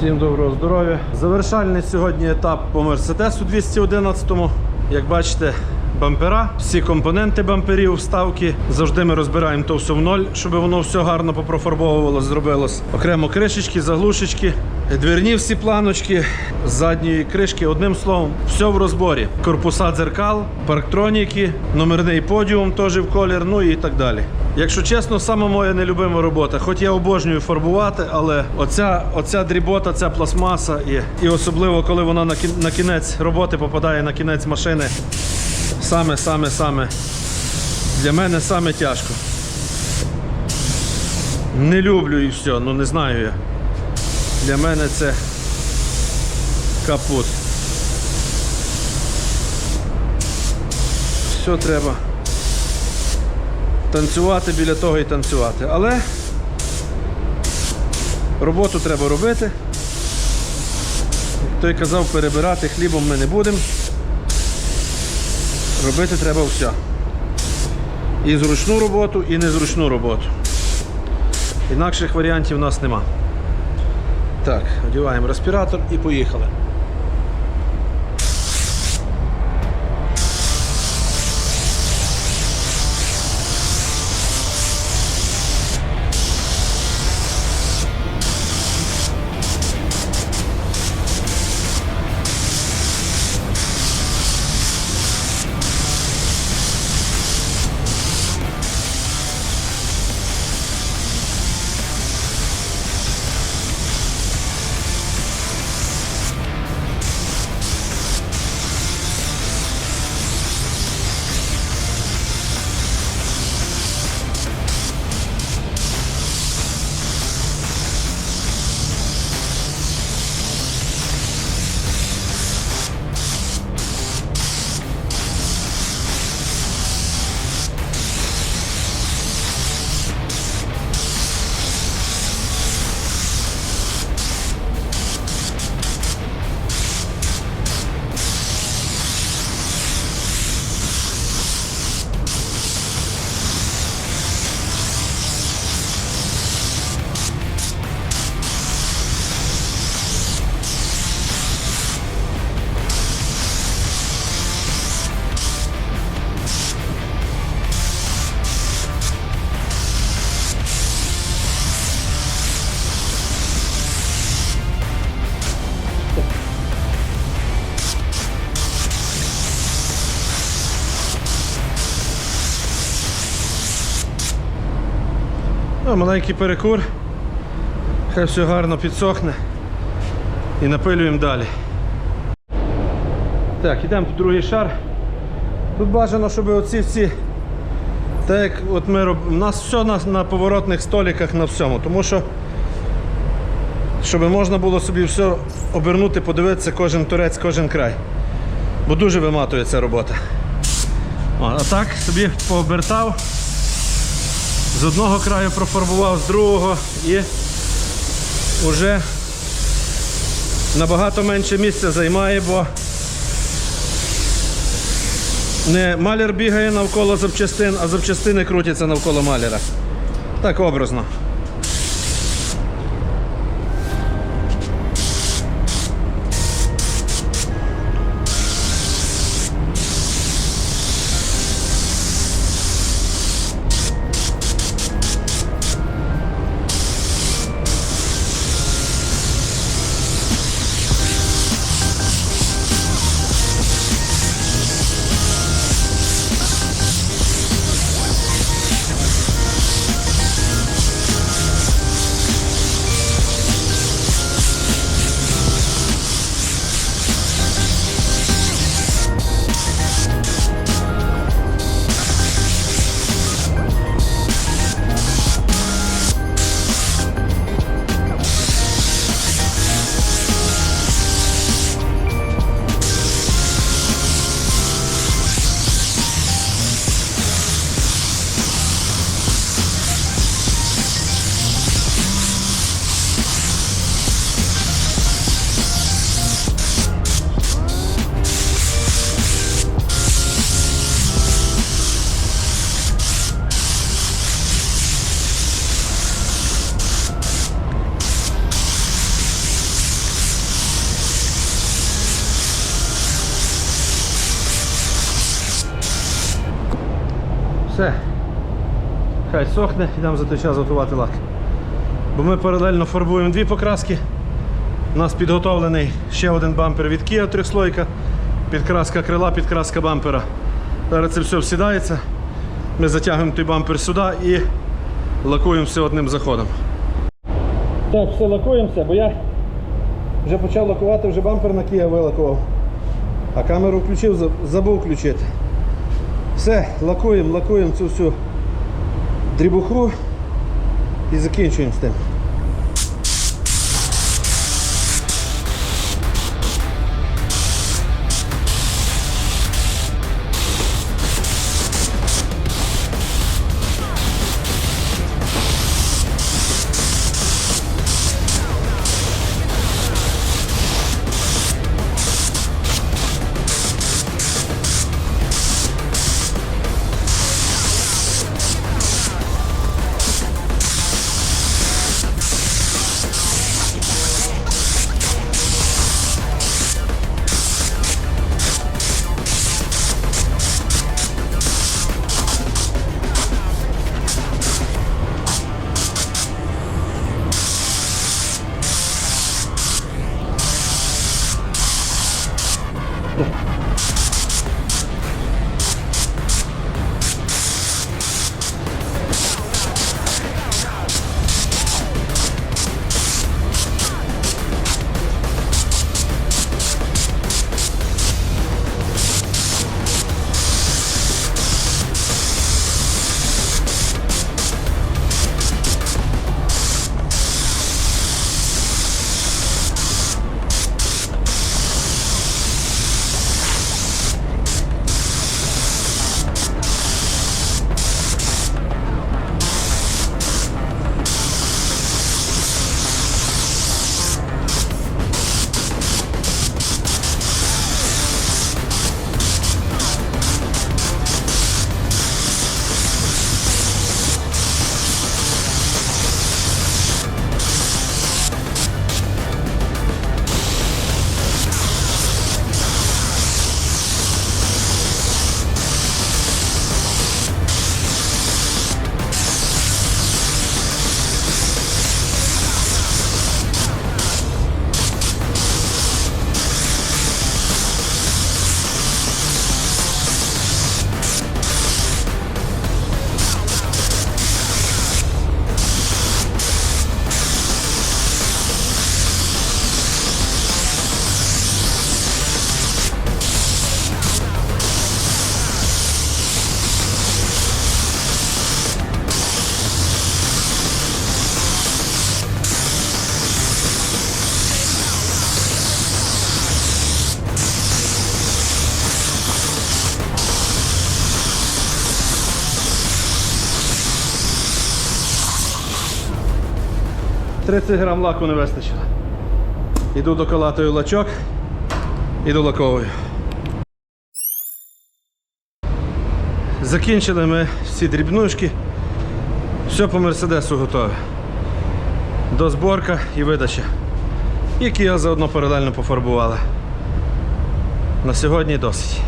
Всім доброго здоров'я. Завершальний сьогодні етап по Мерседесу 211. Як бачите, бампера, всі компоненти бамперів, вставки. Завжди ми розбираємо то все в ноль, щоб воно все гарно попрофарбовувалось, зробилось. Окремо кришечки, заглушечки, двірні всі планочки, задньої кришки. Одним словом, все в розборі. Корпуса дзеркал, парктроніки, номерний подіум теж в колір, ну і так далі. Якщо чесно, саме моя нелюбима робота. Хоч я обожнюю фарбувати, але оця, оця дрібота, ця пластмаса, і, і особливо коли вона на кінець роботи попадає на кінець машини, саме, саме, саме для мене саме тяжко. Не люблю і все, ну не знаю я. Для мене це капут. Все треба танцювати біля того і танцювати. Але роботу треба робити. Той казав, перебирати хлібом ми не будемо. Робити треба все. І зручну роботу, і незручну роботу. Інакших варіантів у нас нема. Так, одягаємо респіратор і поїхали. Ну, маленький перекур. Хай все гарно підсохне. І напилюємо далі. Так, йдемо по другий шар. Тут бажано, щоб оці всі. Так як от ми роб... У нас все на, на поворотних столиках на всьому, тому що щоб можна було собі все обернути, подивитися кожен торець, кожен край. Бо дуже виматує ця робота. А так собі пообертав. З одного краю профарбував, з другого і вже набагато менше місця займає, бо не маляр бігає навколо запчастин, а запчастини крутяться навколо маляра. Так образно. Все. Хай сохне, йдемо за той час готувати лак. Бо ми паралельно фарбуємо дві покраски. У нас підготовлений ще один бампер від Kia трьохслойка, підкраска крила, підкраска бампера. Зараз це все всідається. Ми затягуємо той бампер сюди і лакуємо все одним заходом. Так, все лакуємося, бо я вже почав лакувати, вже бампер на Kia вилакував. А камеру включив, забув включити. Все, лакуємо, лакуємо цю всю дрібуху і закінчуємо з тим. – 30 грам лаку не вистачило. Іду доколатую лачок, іду лаковую. Закінчили ми всі дрібнушки. Все по мерседесу готове. До зборка і видача. Які я заодно паралельно пофарбували. На сьогодні досить.